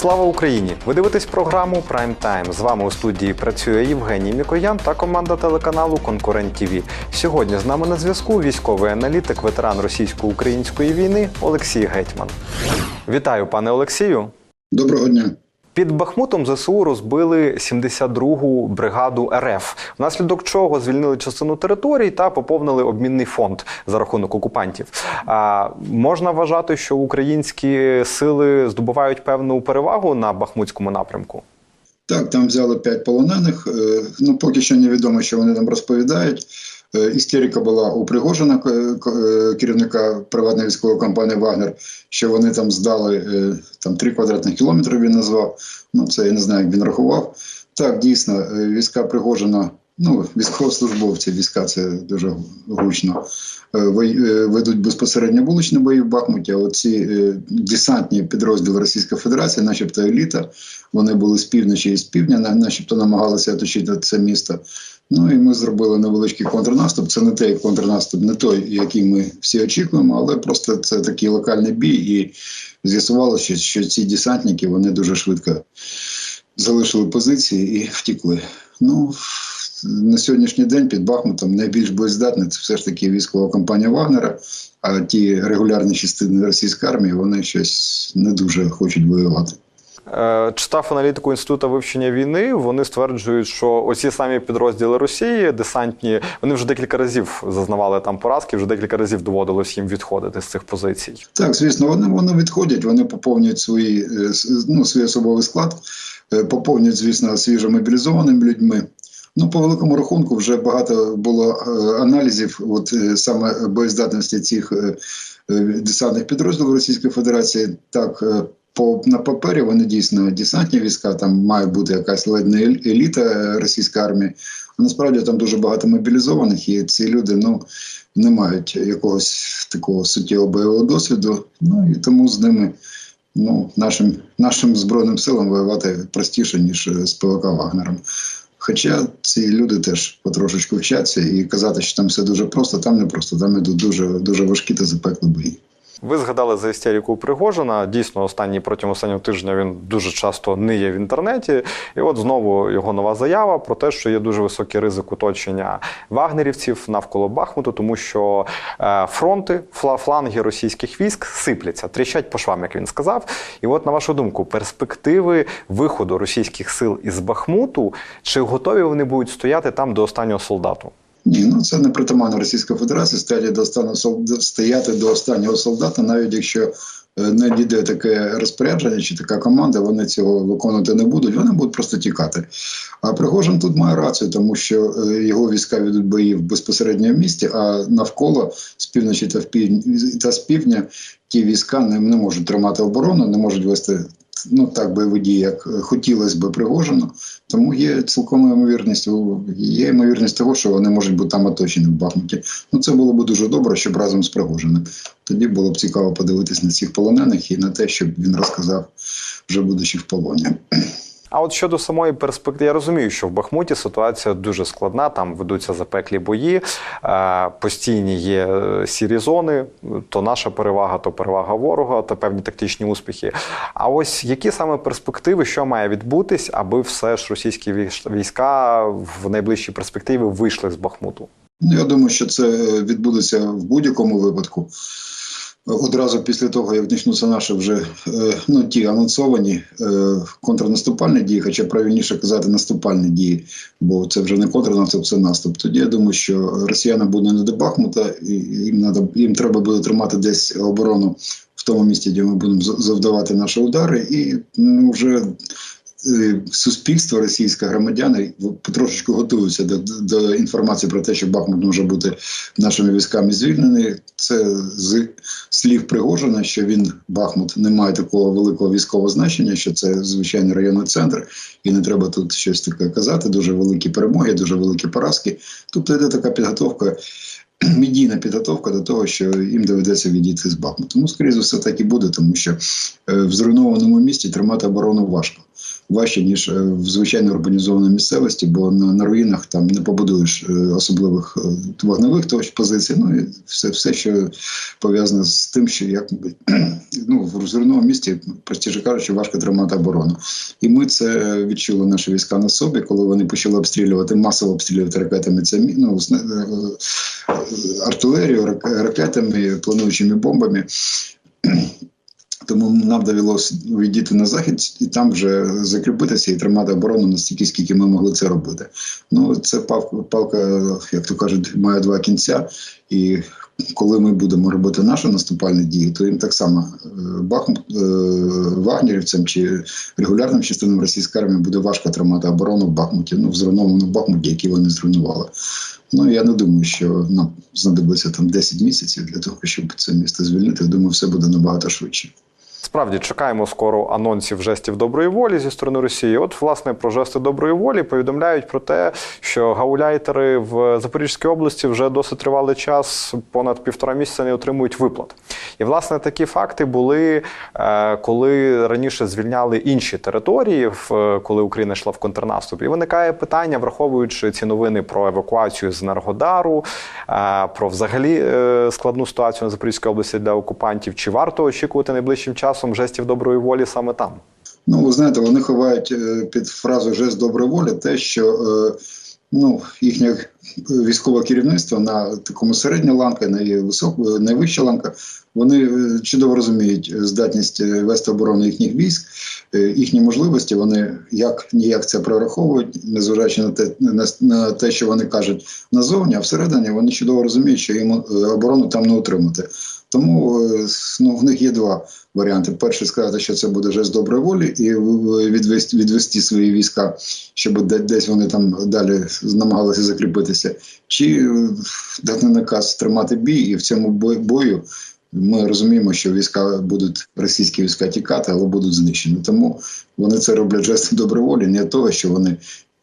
Слава Україні! Ви дивитесь програму Прайм Тайм. З вами у студії працює Євгеній Мікоян та команда телеканалу Конкурент ТІВІ. Сьогодні з нами на зв'язку військовий аналітик, ветеран російсько-української війни Олексій Гетьман. Вітаю, пане Олексію. Доброго дня. Під Бахмутом ЗСУ розбили 72-гу бригаду РФ, внаслідок чого звільнили частину територій та поповнили обмінний фонд за рахунок окупантів. А можна вважати, що українські сили здобувають певну перевагу на бахмутському напрямку. Так, там взяли п'ять полонених. Е, Ну, поки що невідомо, що вони там розповідають. Е, Істерика була у Пригожина, к- е, керівника приватної військової компанії Вагнер, що вони там здали е, там 3 квадратних кілометри. Він назвав. Ну, це я не знаю, як він рахував. Так, дійсно, е, війська Пригожина, ну, військовослужбовці, війська це дуже гучно. е, е, Ведуть безпосередньо вуличні бої в Бахмуті. А оці е, десантні підрозділи Російської Федерації, начебто еліта, вони були з півночі і з півдня, начебто намагалися оточити це місто. Ну і ми зробили невеличкий контрнаступ. Це не той контрнаступ, не той, який ми всі очікуємо, але просто це такий локальний бій, і з'ясувалося, що, ці десантники вони дуже швидко залишили позиції і втікли. Ну на сьогоднішній день під Бахмутом найбільш боєздатна це все ж таки військова компанія Вагнера. А ті регулярні частини російської армії вони щось не дуже хочуть воювати. Е, Читав аналітику інституту вивчення війни. Вони стверджують, що оці самі підрозділи Росії, десантні, вони вже декілька разів зазнавали там поразки, вже декілька разів доводилось їм відходити з цих позицій. Так, звісно, вони, вони відходять, вони поповнюють свої, е, ну, свій особовий склад, е, поповнюють, звісно, свіжомобілізованими людьми. Ну, по великому рахунку, вже багато було аналізів, от саме боєздатності цих десантних підрозділів Російської Федерації. Так, по на папері вони дійсно десантні війська, там має бути якась ледь не еліта російської армії. А насправді там дуже багато мобілізованих, і ці люди, ну не мають якогось такого суттєвого бойового досвіду. Ну і тому з ними ну, нашим, нашим збройним силам воювати простіше, ніж з ПВК Вагнером. Хоча ці люди теж потрошечку вчаться і казати, що там все дуже просто, там не просто, там ідуть дуже, дуже важкі та запекли бої. Ви згадали за істеріку Пригожина. Дійсно, останній протягом останнього тижня він дуже часто не є в інтернеті. І от знову його нова заява про те, що є дуже високий ризик оточення вагнерівців навколо Бахмуту, тому що е, фронти, фла- фланги російських військ сипляться, тріщать по швам, як він сказав. І от на вашу думку, перспективи виходу російських сил із Бахмуту, чи готові вони будуть стояти там до останнього солдату? Ні, ну це не притаманно Російської Федерації стояти до останнього стояти до останнього солдата, навіть якщо е, не дійде таке розпорядження чи така команда, вони цього виконувати не будуть, вони будуть просто тікати. А Пригожин тут має рацію, тому що е, його війська ведуть бої в безпосередньо в місті, а навколо з півночі та в півдні та з півдня ті війська не, не можуть тримати оборону, не можуть вести. Ну так бойові дії, як хотілося б Пригожину, тому є цілком ймовірність, є ймовірність того, що вони можуть бути там оточені в Бахмуті. Ну це було б дуже добре, щоб разом з Пригожиним. Тоді було б цікаво подивитись на цих полонених і на те, щоб він розказав, вже будучи в полоні. А от щодо самої перспективи, я розумію, що в Бахмуті ситуація дуже складна. Там ведуться запеклі бої, е, постійні є е, сірі зони. То наша перевага, то перевага ворога, то певні тактичні успіхи. А ось які саме перспективи, що має відбутись, аби все ж російські військ- війська в найближчій перспективі вийшли з Бахмуту? Ну, я думаю, що це відбудеться в будь-якому випадку. Одразу після того, як почнуться наші вже е, ну, ті анонсовані е, контрнаступальні дії, хоча правильніше казати наступальні дії, бо це вже не контрнаступ, це наступ. Тоді я думаю, що росіяни будуть не до Бахмута, і їм надо їм треба буде тримати десь оборону в тому місці, де ми будемо завдавати наші удари, і ну, вже суспільство російське, громадяни потрошечку готуються до, до інформації про те, що Бахмут може бути нашими військами звільнений. Це з слів Пригожина, що він Бахмут не має такого великого військового значення, що це звичайний районний центр, і не треба тут щось таке казати. Дуже великі перемоги, дуже великі поразки. Тобто йде така підготовка. Медійна підготовка до того, що їм доведеться відійти з Бахмуту. Ну, скоріше все, так і буде, тому що е, в зруйнованому місті тримати оборону важко. Важче, ніж е, в звичайно урбанізованій місцевості, бо на, на руїнах там не побудуєш е, особливих е, вогневих точ позицій. Ну і все, все, що пов'язане з тим, що як ну, в розривному місті, простіше кажучи, важко тримати оборону. І ми це відчули наші війська на собі, коли вони почали обстрілювати, масово обстрілювати ракетами це ну, артилерію, рак- ракетами, плануючими бомбами. Тому нам довелося відійти на захід і там вже закріпитися і тримати оборону настільки, скільки ми могли це робити. Ну це палка, палка, як то кажуть, має два кінця. І коли ми будемо робити наші наступальні дії, то їм так само е, Бахмут е, вагнерівцям чи регулярним частинам російської армії буде важко тримати оборону в Бахмуті, ну в зруйнованому Бахмуті, який вони зруйнували. Ну я не думаю, що нам знадобиться там 10 місяців для того, щоб це місто звільнити. Я думаю, все буде набагато швидше. Справді чекаємо скоро анонсів жестів доброї волі зі сторони Росії. От, власне, про жести доброї волі повідомляють про те, що гауляйтери в Запорізькій області вже досить тривалий час, понад півтора місяця не отримують виплат. І власне такі факти були, е, коли раніше звільняли інші території, в- коли Україна йшла в контрнаступ. І виникає питання, враховуючи ці новини про евакуацію з Енергодару, е, про взагалі е, складну ситуацію на Запорізькій області для окупантів. Чи варто очікувати найближчим часом жестів доброї волі саме там? Ну, ви знаєте, вони ховають е, під фразу жест доброї волі те, що е, ну, їхнє військове керівництво на такому середня ланка, на високу, найвища ланка, вони е, чудово розуміють здатність е, вести оборону їхніх військ, е, їхні можливості. Вони як ніяк це прораховують, незважаючи на те, на, те, що вони кажуть назовні, а всередині вони чудово розуміють, що їм е, оборону там не утримати. Тому е, ну, в них є два варіанти: перший сказати, що це буде жест доброї волі, і відвести, відвести свої війська, щоб десь вони там далі намагалися закріпитися, чи е, дати наказ тримати бій, і в цьому бою. Ми розуміємо, що війська будуть російські війська тікати, але будуть знищені. Тому вони це роблять жестом доброї волі, не того, що вони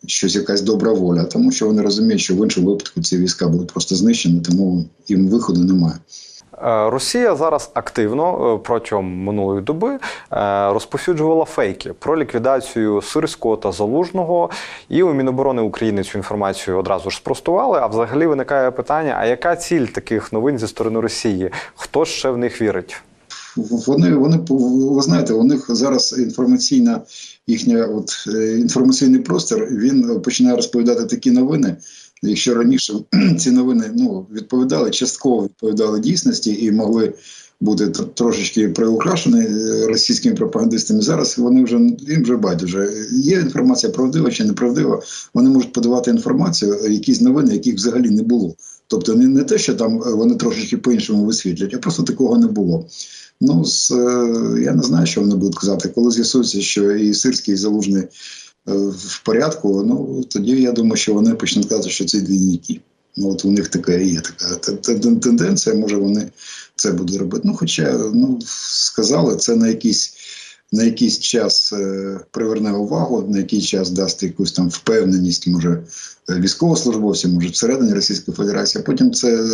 щось якась добра воля, тому що вони розуміють, що в іншому випадку ці війська будуть просто знищені, тому їм виходу немає. Е, Росія зараз активно е, протягом минулої доби е, розповсюджувала фейки про ліквідацію Сирського та Залужного. І у Міноборони України цю інформацію одразу ж спростували. А взагалі виникає питання: а яка ціль таких новин зі сторони Росії? Хто ще в них вірить? Вони, вони ви знаєте, у них зараз інформаційна їхня от інформаційний простір. Він починає розповідати такі новини. Якщо раніше ці новини ну відповідали, частково відповідали дійсності і могли бути трошечки приукрашені е, російськими пропагандистами. Зараз вони вже їм вже байдуже. Є інформація правдива чи неправдива. Вони можуть подавати інформацію, е, якісь новини, яких взагалі не було. Тобто не, не те, що там е, вони трошечки по-іншому висвітлять, а просто такого не було. Ну, з, я не знаю, що вони будуть казати. Коли з'ясується, що і Сирський, і Залужний в порядку, ну тоді я думаю, що вони почнуть казати, що це двійники. Ну, от у них така є така те- те- те- тенденція, може вони це будуть робити. Ну, хоча, ну, сказали, це на якийсь, на якийсь час е, приверне увагу, на якийсь час дасть якусь там впевненість, може, е, військовослужбовцям, може, всередині Російської Федерації. А потім це,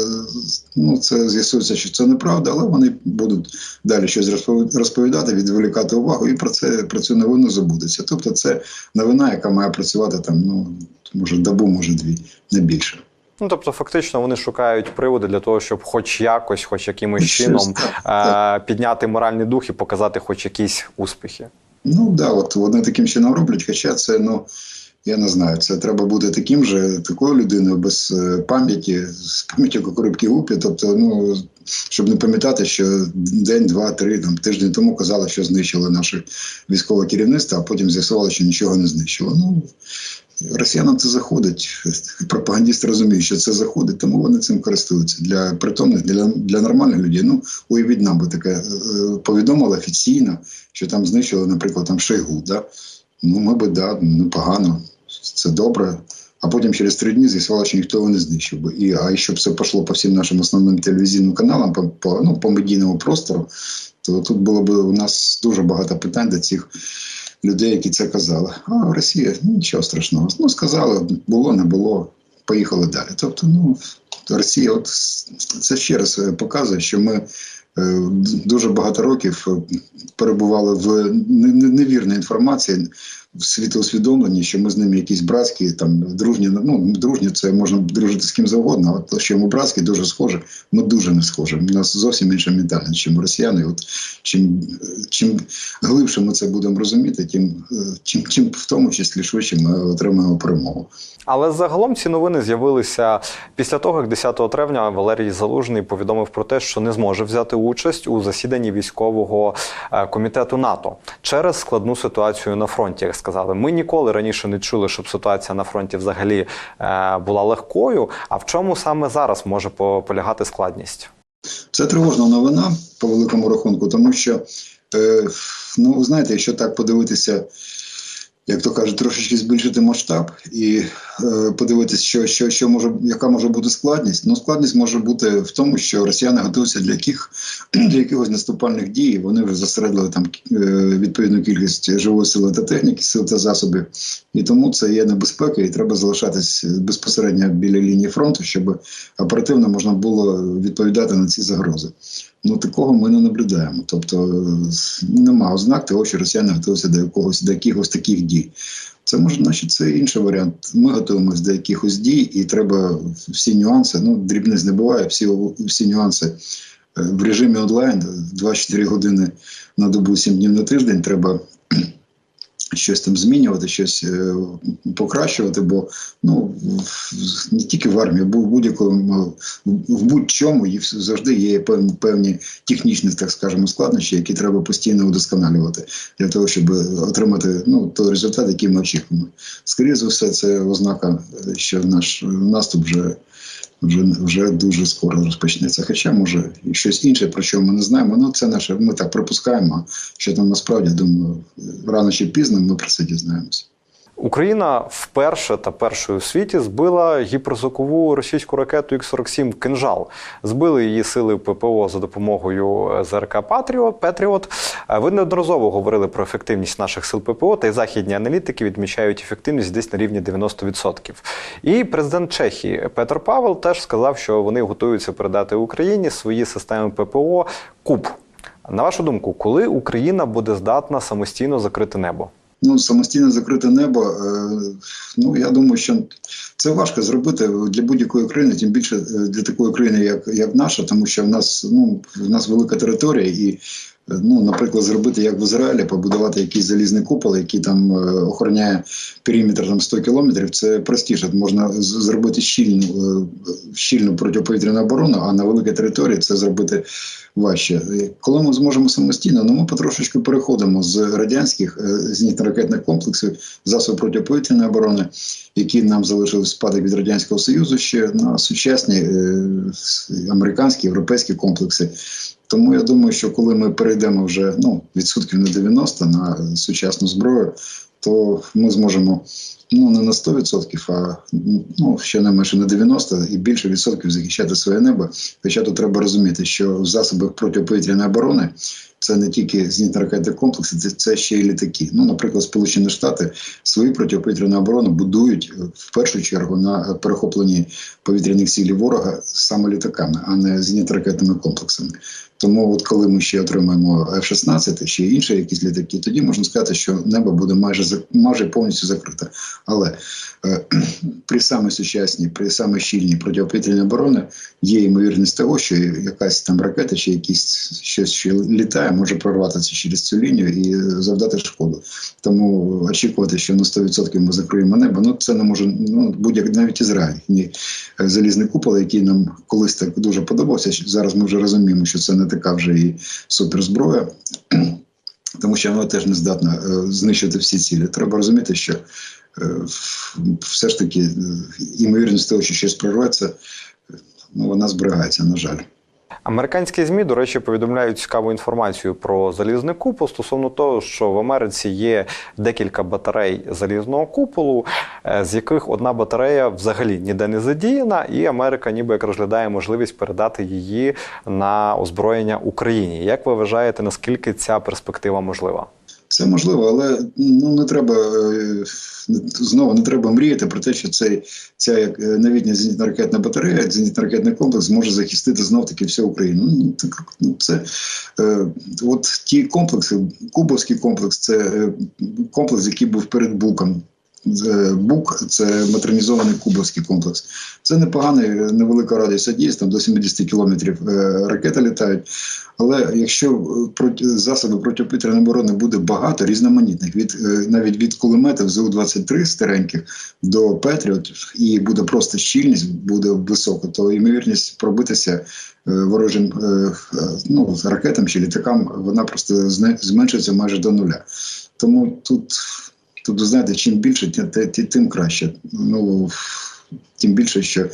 ну, це з'ясується, що це неправда, але вони будуть далі щось розпові- розповідати, відволікати увагу, і про це про цю новину забудеться. Тобто, це новина, яка має працювати там, ну може, добу, може дві, не більше. Ну тобто, фактично, вони шукають приводи для того, щоб хоч якось, хоч якимось чином е, підняти моральний дух і показати хоч якісь успіхи. Ну да, от вони таким чином роблять, хоча це, ну я не знаю, це треба бути таким же, такою людиною без е, пам'яті, з пам'яттю кукурибки гупі. Тобто, ну щоб не пам'ятати, що день, два, три там тиждень тому казали, що знищили наше військове керівництво, а потім з'ясували, що нічого не знищило. Ну росіянам це заходить. Пропагандісти розуміють, що це заходить, тому вони цим користуються для притомних, для, для нормальних людей. Ну уявіть нам би таке е, повідомили офіційно, що там знищили, наприклад, там Шойгу. Да? Ну, ми би да, непогано, це добре. А потім через три дні з'ясувало, що ніхто його не знищив би. І, а щоб це пішло по всім нашим основним телевізійним каналам, по, по, ну, по медійному простору, то тут було б у нас дуже багато питань до цих людей, які це казали. А Росія нічого страшного. Ну, сказали, було, не було, поїхали далі. Тобто, ну, Росія, от це ще раз е, показує, що ми е, дуже багато років е, перебували в не- не- невірній інформації, світоусвідомлені, що ми з ними якісь братські, там дружні, ну дружні, це можна дружити з ким завгодно. а то, що ми братські, дуже схожі, ми дуже не схожі. У нас зовсім інша ментальність, ніж росіяни. От чим, чим глибше ми це будемо розуміти, тим, е, чим, чим в тому числі швидше ми отримаємо перемогу. Але загалом ці новини з'явилися після того, як 10 травня Валерій Залужний повідомив про те, що не зможе взяти участь у засіданні військового е, комітету НАТО через складну ситуацію на фронті. Сказали, ми ніколи раніше не чули, щоб ситуація на фронті взагалі е, була легкою. А в чому саме зараз може по- полягати складність? Це тривожна новина по великому рахунку, тому що, е, ну, знаєте, якщо так подивитися, як то кажуть, трошечки збільшити масштаб і е, подивитися, що, що, що може, яка може бути складність. Ну, складність може бути в тому, що росіяни готуються для яких для якихось наступальних дій. Вони вже зосередили там е, відповідну кількість живої сили та техніки, сил та засобів. І тому це є небезпека, і треба залишатись безпосередньо біля лінії фронту, щоб оперативно можна було відповідати на ці загрози. Ну такого ми не наблюдаємо. Тобто е, нема ознак того, що росіяни готуються до якогось до якихось таких дій. Це може, значить, це інший варіант. Ми готуємося до якихось дій, і треба всі нюанси. Ну, дрібниць не буває, всі, всі нюанси е, в режимі онлайн 24 години на добу, 7 днів на тиждень. Треба щось там змінювати, щось е, покращувати, бо ну не тільки в армії, бо в будь-якому в будь-чому і завжди є певні, певні технічні, так скажемо, складнощі, які треба постійно удосконалювати для того, щоб отримати ну той результат, який ми очікуємо. Скоріше за все, це ознака, е, що наш наступ вже. Вже вже дуже скоро розпочнеться. Хоча може і щось інше, про що ми не знаємо. Ну це наше. Ми так припускаємо. Що там насправді думаю, рано чи пізно ми про це дізнаємося. Україна вперше та першою у світі збила гіперзвукову російську ракету Х-47 «Кинжал». Збили її сили ППО за допомогою ЗРК «Патріот». «Петріот». Е, Ви неодноразово говорили про ефективність наших сил ППО, та й західні аналітики відмічають ефективність десь на рівні 90%. І президент Чехії Петр Павел теж сказав, що вони готуються передати Україні свої системи ППО КУП. На вашу думку, коли Україна буде здатна самостійно закрити небо? Ну, самостійно закрите небо. Е, ну я думаю, що це важко зробити для будь-якої країни, тим більше е, для такої країни, як, як наша, тому що в нас ну в нас велика територія, і ну, наприклад, зробити як в Ізраїлі, побудувати якийсь залізний купол, який там е, охороняє периметр там 100 кілометрів. Це простіше. Можна зробити щільну е, щільну протиповітряну оборону, а на великій території це зробити важче. Е, Коли ми зможемо самостійно, ну ми потрошечку переходимо з радянських е, зенітно-ракетних комплексів засобів протиповітряної оборони, які нам залишили спадок від радянського союзу, ще на сучасні е, американські європейські комплекси. Тому я думаю, що коли ми перейдемо вже ну відсотків на 90 на сучасну зброю, то ми зможемо ну не на 100%, а ну ще не менше на 90 і більше відсотків захищати своє небо. Хоча тут треба розуміти, що в засобах протиповітряної оборони це не тільки зенітно-ракетні комплекси, це, це ще й літаки. Ну, наприклад, Сполучені Штати свою протиповітряну оборону будують е, в першу чергу на перехопленні повітряних цілей ворога саме літаками, а не зенітно-ракетними комплексами. Тому, от коли ми ще отримаємо F-16, ще інші якісь літаки, тоді можна сказати, що небо буде майже майже повністю закрите. Але е, при саме сучасній, при саме щільній протиповітряній оборони є ймовірність того, що якась там ракета чи якісь щось, що літає, може прорватися через цю лінію і завдати шкоду. Тому очікувати, що на 100% ми закриємо небо, ну це не може ну будь-як навіть Ізраїль. Ні, е, залізний купол, який нам колись так дуже подобався. Зараз ми вже розуміємо, що це не така вже і суперзброя. Тому що вона теж не здатна е, знищити всі цілі. Треба розуміти, що е, все ж таки ймовірність того, що щось прорветься, ну, вона зберігається, на жаль. Американські змі, до речі, повідомляють цікаву інформацію про залізний купол стосовно того, що в Америці є декілька батарей залізного куполу, е, з яких одна батарея взагалі ніде не задіяна, і Америка ніби як розглядає можливість передати її на озброєння Україні. Як ви вважаєте, наскільки ця перспектива можлива? Це можливо, але ну не треба е, знову не треба мріяти про те, що цей ця е, новітня зенітно-ракетна батарея, зенітно-ракетний комплекс може захистити знов таки всю Україну. Ну так ну це е, от ті комплекси, Кубовський комплекс, це е, комплекс, який був перед Буком. Е, Бук це модернізований кубовський комплекс. Це непоганий, е, невелика радість дійсно, там до 70 кілометрів е, ракети літають. Але якщо засоби протиповітряної оборони буде багато різноманітних, від навіть від кулеметів ЗУ-23 стареньких до Петріот, і буде просто щільність, буде висока, то ймовірність пробитися ворожим ну, ракетам чи літакам, вона просто зменшиться майже до нуля. Тому тут, ви знаєте, чим більше, тим, краще. Ну, тим більше, що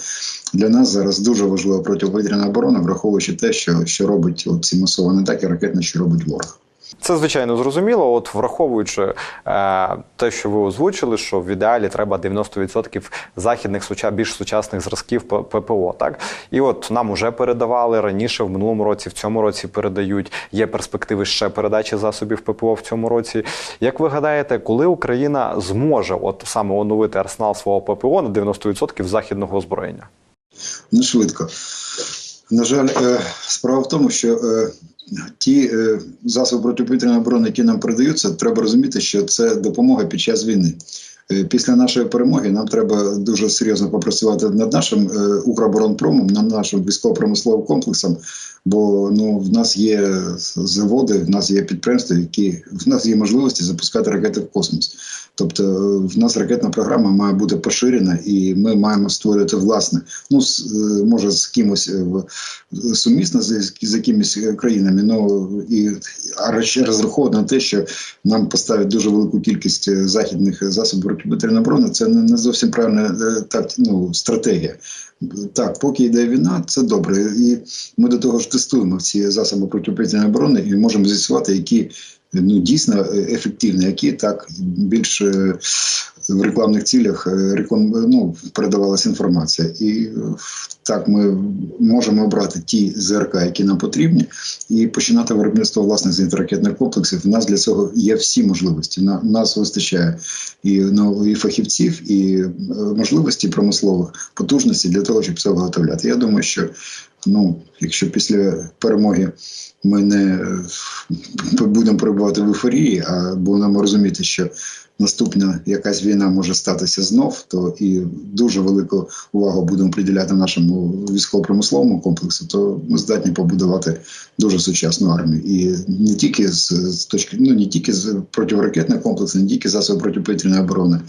для нас зараз дуже важлива протиповітряна оборона, враховуючи те, що, що робить ці масовані атаки ракетні, що робить ворог. Це звичайно зрозуміло. От враховуючи е, те, що ви озвучили, що в ідеалі треба 90% західних суча більш сучасних зразків ППО. Так і от нам уже передавали раніше в минулому році, в цьому році передають. Є перспективи ще передачі засобів ППО в цьому році. Як ви гадаєте, коли Україна зможе от саме оновити арсенал свого ППО на 90% західного озброєння? не швидко. На жаль, е, справа в тому, що е, ті е, засоби протиповітряної оборони, які нам передаються, треба розуміти, що це допомога під час війни. Після нашої перемоги нам треба дуже серйозно попрацювати над нашим Укроборонпромом, над нашим військово-промисловим комплексом. Бо ну в нас є заводи, в нас є підприємства, які в нас є можливості запускати ракети в космос. Тобто, е, в нас ракетна програма має бути поширена, і ми маємо створювати власне. Ну е, може з кимось е, сумісно з, з якимись країнами. Ну і а ще розраховувати на те, що нам поставить дуже велику кількість західних засобів протиповітряної оборони. Це не, зовсім правильна так, ну, стратегія. Так, поки йде війна, це добре. І ми до того ж тестуємо ці засоби протиповітряної оборони і можемо з'ясувати, які ну дійсно е, ефективні, які так більш е, в рекламних цілях е, реклам, ну, передавалася інформація. І так ми можемо обрати ті ЗРК, які нам потрібні, і починати виробництво власних зенітно-ракетних комплексів. У нас для цього є всі можливості. На нас вистачає і ну, і фахівців, і можливості промислових потужностей для того, щоб це виготовляти. Я думаю, що ну, якщо після перемоги ми не будемо перебувати в ейфорії, а будемо розуміти, що наступна якась війна може статися знов, то і дуже велику увагу будемо приділяти нашому військово-промисловому комплексу, то ми здатні побудувати дуже сучасну армію. І не тільки з, з точки, ну не тільки з протиракетних комплексів, не тільки засоби протиповітряної оборони.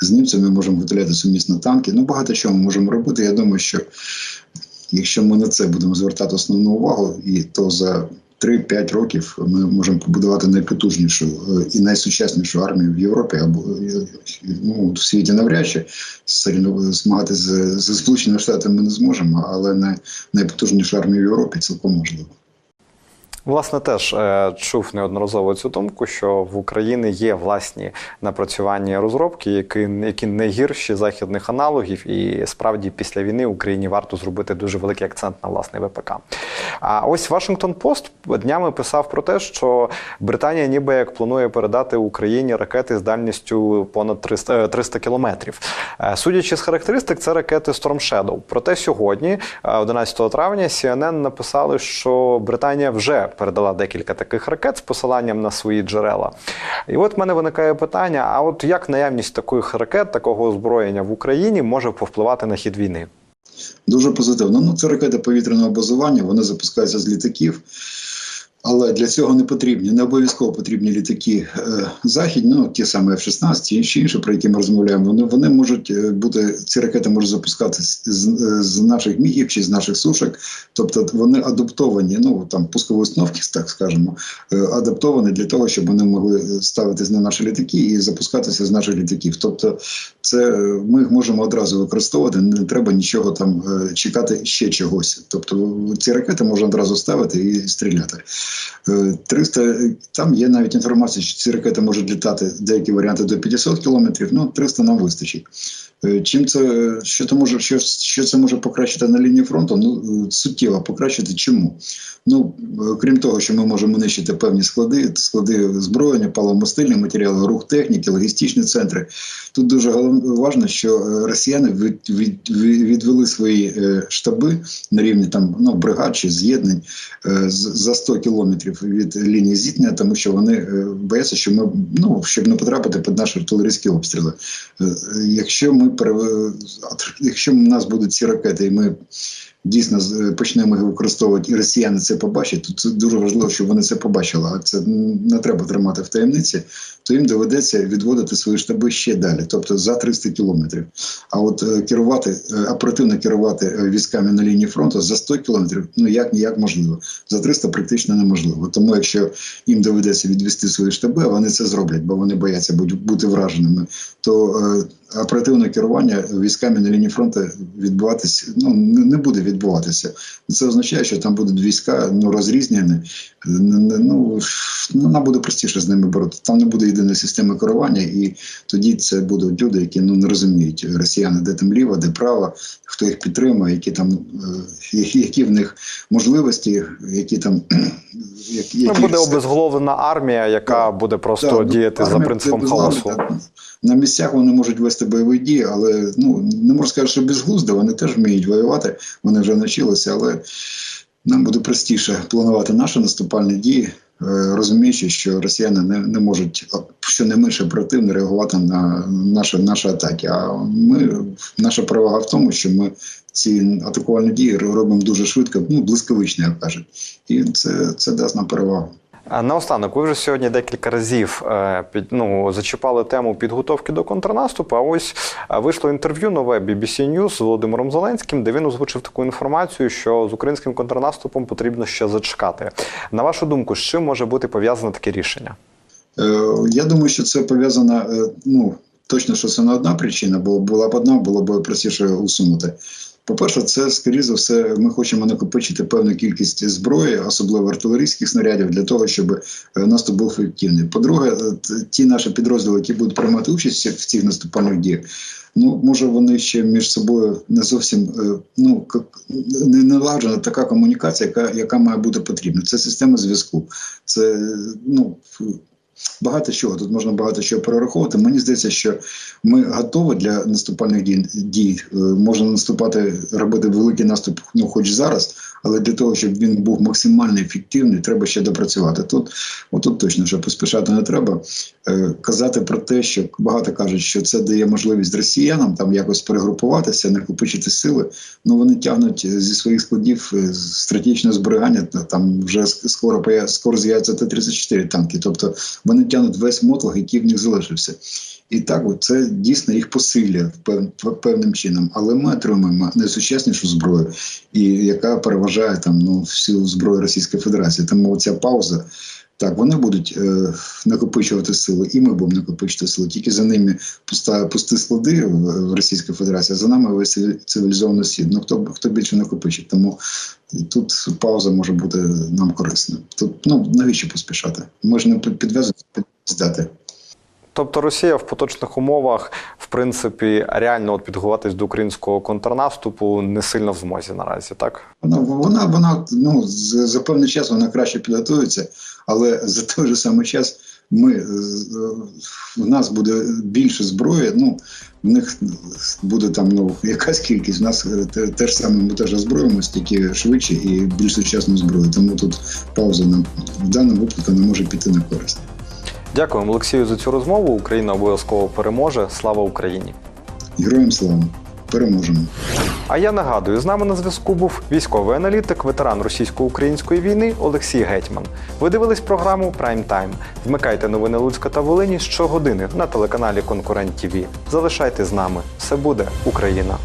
З німцями ми можемо виготовляти сумісно танки. Ну багато чого ми можемо робити. Я думаю, що якщо ми на це будемо звертати основну увагу, і то за 3-5 років ми можемо побудувати найпотужнішу е, і найсучаснішу армію в Європі або е, ну, в світі навряд чи сильно змагати з, з Сполученими Штатами ми не зможемо, але най, найпотужнішу армію в Європі цілком можливо. Власне, теж е, чув неодноразово цю думку, що в Україні є власні напрацювання розробки, які, які не гірші західних аналогів, і справді після війни Україні варто зробити дуже великий акцент на власний ВПК. А ось Вашингтон Пост днями писав про те, що Британія ніби як планує передати Україні ракети з дальністю понад 300, е, 300 кілометрів. Е, Судячи з характеристик, це ракети Storm Shadow. Проте сьогодні, е, 11 травня, CNN написали, що Британія вже передала декілька таких ракет з посиланням на свої джерела. І от в мене виникає питання: а от як наявність таких ракет, такого озброєння в Україні може повпливати на хід війни? Дуже позитивно. Ну, це ракети повітряного базування, вони запускаються з літаків. Але для цього не потрібні, не обов'язково потрібні літаки е, західні, ну ті самі F-16 і інші інші, про які ми розмовляємо. Вони вони можуть е, бути ці ракети можуть запускатися з, е, з наших мігів чи з наших сушок. Тобто вони адаптовані, ну там пускові установки, так скажемо, адаптовані для того, щоб вони могли ставитись на наші літаки і запускатися з наших літаків. Тобто, це ми їх можемо одразу використовувати. Не треба нічого там чекати ще чогось. Тобто ці ракети можна одразу ставити і стріляти. Е, 300, там є навіть інформація, що ці ракети можуть літати деякі варіанти до 500 кілометрів, ну 300 нам вистачить. Е, Чим це що це може що, що це може покращити на лінії фронту? Ну е, суттєво покращити. Чому? Ну е, крім того, що ми можемо нищити певні склади, склади озброєння, паливомастильні матеріали, рух техніки, логістичні центри. Тут дуже важно, що росіяни від, від, від, відвели свої штаби на рівні там ну бригад чи з'єднань за 100 кілометрів від лінії зіткнення, тому що вони бояться, що ми ну щоб не потрапити під наші артилерійські обстріли. Якщо ми якщо в нас будуть ці ракети, і ми дійсно е, почнемо їх використовувати, і росіяни це побачать, то це дуже важливо, щоб вони це побачили. А це не треба тримати в таємниці, то їм доведеться відводити свої штаби ще далі, тобто за 300 кілометрів. А от е, керувати е, оперативно керувати військами на лінії фронту за 100 кілометрів, ну як ніяк можливо. За 300 практично неможливо. Тому якщо їм доведеться відвести свої штаби, вони це зроблять, бо вони бояться бути, враженими, то оперативне керування військами на лінії фронту відбуватися ну не, буде відбуватися. Це означає, що там будуть війська ну розрізнені. Е, Ну, ну нам буде простіше з ними боротися. Там не буде єдиної системи керування, і тоді це будуть люди, які ну не розуміють росіяни, де там ліво, де право, хто їх підтримує, які там е, які, які в них можливості, які там які, які буде обезголовлена армія, яка Так. буде просто Так, діяти за принципом хаосу. На місцях вони можуть вести бойові дії, але ну не можу сказати, що безглуздо, вони теж вміють воювати, вони вже навчилися, але нам буде простіше планувати наші наступальні дії, е, розуміючи, що росіяни не, не можуть щонайменше оперативно реагувати на наші, наші атаки. А ми наша перевага в тому, що ми ці атакувальні дії робимо дуже швидко, ну блискавично, як кажуть, і це, це дасть нам перевагу. Наостанок, ви вже сьогодні декілька разів е, під, ну, зачіпали тему підготовки до контрнаступу. А ось вийшло інтерв'ю нове BBC News з Володимиром Зеленським, де він озвучив таку інформацію, що з українським контрнаступом потрібно ще зачекати. На вашу думку, з чим може бути пов'язане таке рішення? Е, Я думаю, що це пов'язано. е, Ну точно, що це не одна причина, бо була б одна, було б простіше усунути. По-перше, це скоріше за все, ми хочемо накопичити певну кількість зброї, особливо артилерійських снарядів, для того, щоб е, наступ був ефективний. По-друге, е, ті наші підрозділи, які будуть приймати участь в цих наступальних діях, ну може вони ще між собою не зовсім е, ну не наладжена така комунікація, яка, яка має бути потрібна. Це система зв'язку. Це ну багато чого. Тут можна багато чого перераховувати. Мені здається, що ми готові для наступальних дій. Е, Можна наступати, робити великий наступ, ну хоч зараз, але для того, щоб він був максимально ефективний, треба ще допрацювати. Тут, отут точно що поспішати не треба. Е, Казати про те, що багато кажуть, що це дає можливість росіянам там якось перегрупуватися, накопичити сили. Ну вони тягнуть зі своїх складів е, стратегічне зберігання. та Там вже скоро скоро з'являться Т-34 танки. Тобто вони тягнуть весь мотлох, який в них залишився. І так, от, це дійсно їх посилює пев- певним чином. Але ми отримуємо найсучаснішу зброю, і яка переважає там ну всю зброю Російської Федерації. Тому ця пауза. Так, вони будуть е, накопичувати сили, і ми будемо накопичувати сили. Тільки за ними пуста, пусті склади в, Російській Федерації, а за нами весь цивілізований світ. Ну хто хто більше накопичить? Тому тут пауза може бути нам корисна. Тут ну навіщо поспішати? Можна підв'язати піддати. Тобто Росія в поточних умовах, в принципі, реально от підготуватись до українського контрнаступу не сильно в змозі наразі, так? Вона вона вона ну за, певний час вона краще підготується, але за той же самий час ми е, в нас буде більше зброї. Ну в них буде там ну якась кількість. В нас е, те, те ж саме ми теж озброїмося, тільки швидше і більш сучасну зброю. Тому тут пауза нам в даному випадку не може піти на користь. Дякуємо Олексію за цю розмову. Україна обов'язково переможе. Слава Україні! Героям слава! Переможемо! А я нагадую, з нами на зв'язку був військовий аналітик, ветеран російсько-української війни Олексій Гетьман. Ви дивились програму Прайм Тайм. Вмикайте новини Луцька та Волині щогодини на телеканалі Конкурент ТІВІ. Залишайте з нами. Все буде Україна!